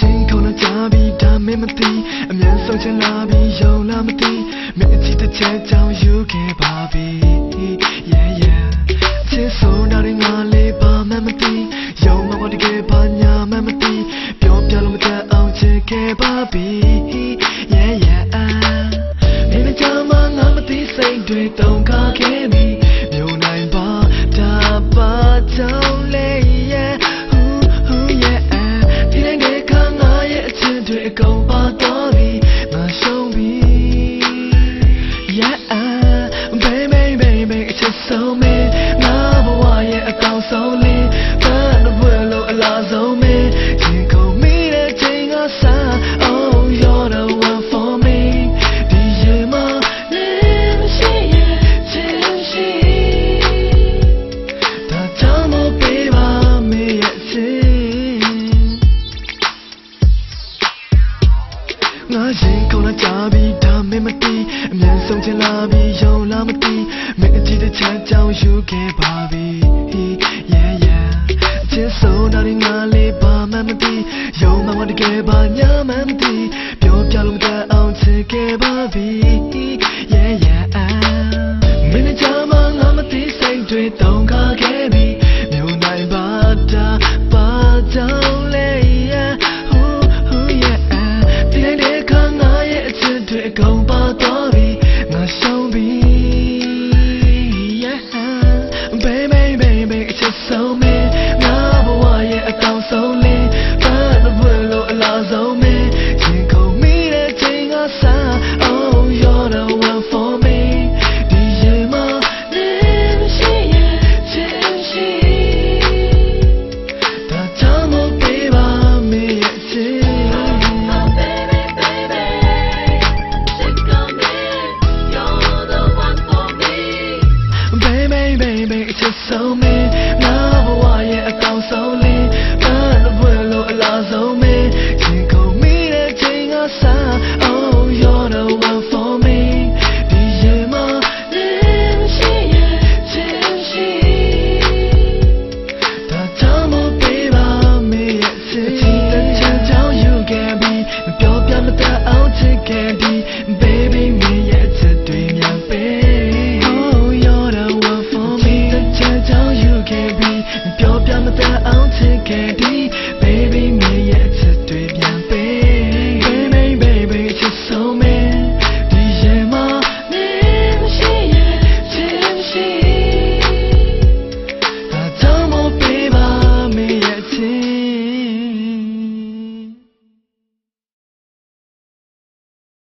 ရင်ခုန်လာကြပြီဒါမင်းမသိအမြန်ဆုံးချင်လာပြီယုံလားမသိမင်းအချစ်တစ်ချက်ကြောင့်ယူခဲ့ပါပြီ yeah yeah အချစ်ဆုံးတာတွေငါလေးပါမှမသိယုံမှာပါတကယ်ပါညာမှမသိပြောပြလို့မတတ်အောင်ချစ်ခဲ့ပါပြီ yeah yeah မင်းမကြမ်းမငါမသိစိတ်တွေတုန်ခါခဲ့ပြီ ဆုံးမင်းငါဘဝရဲ့အကောင်းဆုံးလေးဘာလို့ဘယ်လိုအလားဆုံးမင်းရင်ကုန်မိတဲ့ချိန်ကစား oh you're the one for me ဒီရင်မနေမရှိရဲ့ချင်ရှိဒါကြောင့်မပေးပါမင်းရဲ့ချစ်ငါရင်ခုန်လာကြပြီဒါမင်းမသိအမြန်ဆုံးချင်လာပြီယုံလားမသိမင်းအကြည့်တစ် ချက်ကြောင့်ယူခဲ့ပါပြီ yeah yeah အချစ်ဆုံးတာတွေငါလေးဘာမှမသိယုံမှမတကယ်ပါညာမှမသိပြောပြလို့မတတ်အောင်ချစ်ခဲ့ပါပြီ yeah yeah မင်းနဲ့ကြမှာငါမသိစိတ်တွေတုန်ခါ baby baby အချစ်